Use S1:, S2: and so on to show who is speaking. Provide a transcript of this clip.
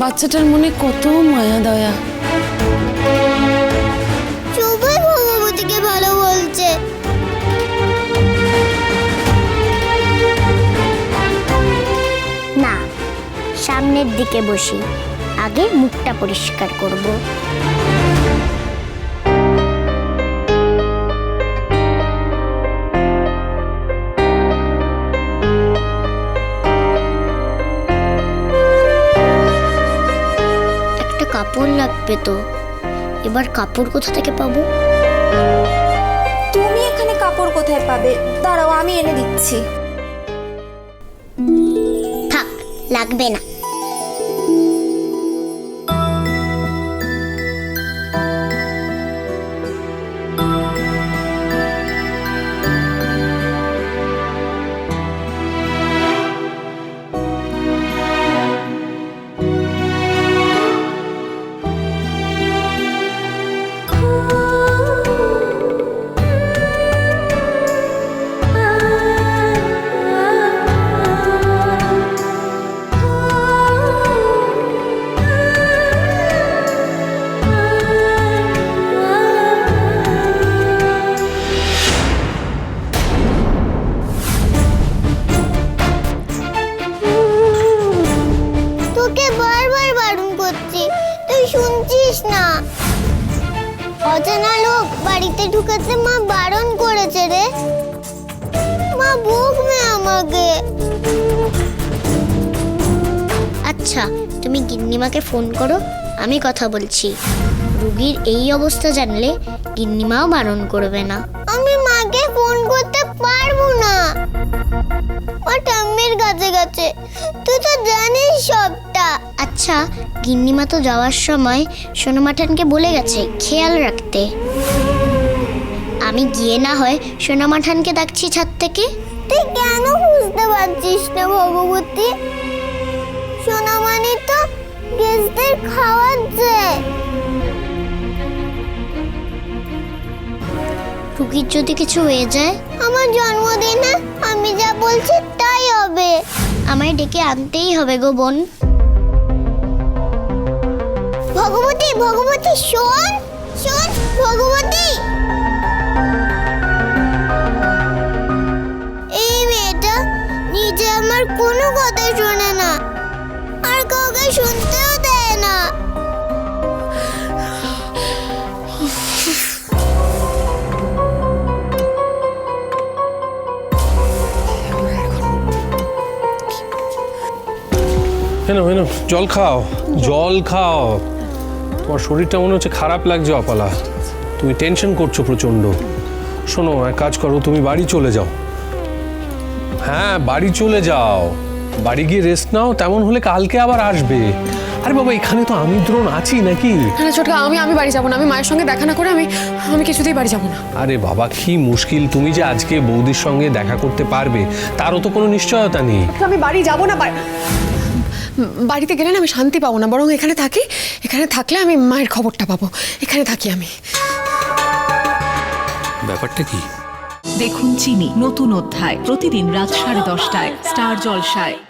S1: বাচ্চাটার মনে কত মায়া দয়া।
S2: সবাই ভগবতীকে ভালো বলছে। না সামনের দিকে বসি। আগে মুখটা পরিষ্কার করব। কাপড় লাগবে তো। এবার কাপড় কোথা থেকে পাবো?
S3: তুমি এখানে কাপড় কোথায় পাবে? দাঁড়াও আমি এনে দিচ্ছি।
S2: থাক লাগবে না। বারণ করছি। তুই শুনছিস না? অজানা লোক বাড়িতে ঢুকাতে মা বারণ করেছে রে। মা বকবে আমাকে। আচ্ছা তুমি গিন্নিমাকে ফোন করো, আমি কথা বলছি। রুগীর এই অবস্থা জানলে গিন্নিমাও বারণ করবে না। আমি মাকে ফোন করতে পারব না। ও ঠাম্মির কাছে গেছে। তুই তো জানিস সবটা আচ্ছা গিন্নিমা তো যাওয়ার সময় সোনামাঠানকে বলে গেছে খেয়াল রাখতে। আমি গিয়ে না হয় সোনামাঠানকে ডাকছি ছাদ থেকে? তুই কেন বুঝতে পারছিস না ভগবতী? সোনামানি তো গেস্টদের খাওয়াচ্ছে। রুগীর যদি কিছু হয়ে যায়? আমার জন্মদিনে আমি যা বলছি তাই হবে। আমায় ডেকে আনতেই হবে গো বোন। ভগবতী ভগবতী শোন শোন ভগবতী। এই মেয়েটা নিজে আমার কোনো কথা শোনে না আর কাউকে শুনতেও দেয় না।
S4: এনো এনো জল খাও জল খাও। তোমার শরীরটা মনে হচ্ছে খারাপ লাগছে অপালা। তুমি টেনশন করছ প্রচণ্ড। শোনো এক কাজ করো তুমি বাড়ি চলে যাও। হ্যাঁ বাড়ি চলে যাও। বাড়ি গিয়ে রেস্ট নাও তেমন হলে কালকে আবার আসবে। আরে বাবা এখানে তো আমি দ্রোণ আছি নাকি?
S1: না ছোটকা আমি আমি বাড়ি যাব না। আমি মায়ের সঙ্গে দেখা না করে আমি আমি কিছুতেই বাড়ি যাব না।
S4: আরে বাবা কি মুশকিল। তুমি যে আজকে বৌদির সঙ্গে দেখা করতে পারবে তারও তো কোনো নিশ্চয়তা নেই।
S1: আমি বাড়ি যাব না বাড়িতে গেলে না আমি শান্তি পাবো না বরং এখানে থাকি এখানে থাকলে আমি মায়ের খবরটা পাবো এখানে থাকি আমি।
S5: ব্যাপারটা কি?
S6: দেখুন চিনি নতুন অধ্যায় প্রতিদিন রাত সাড়ে দশটায় স্টার জলসায়।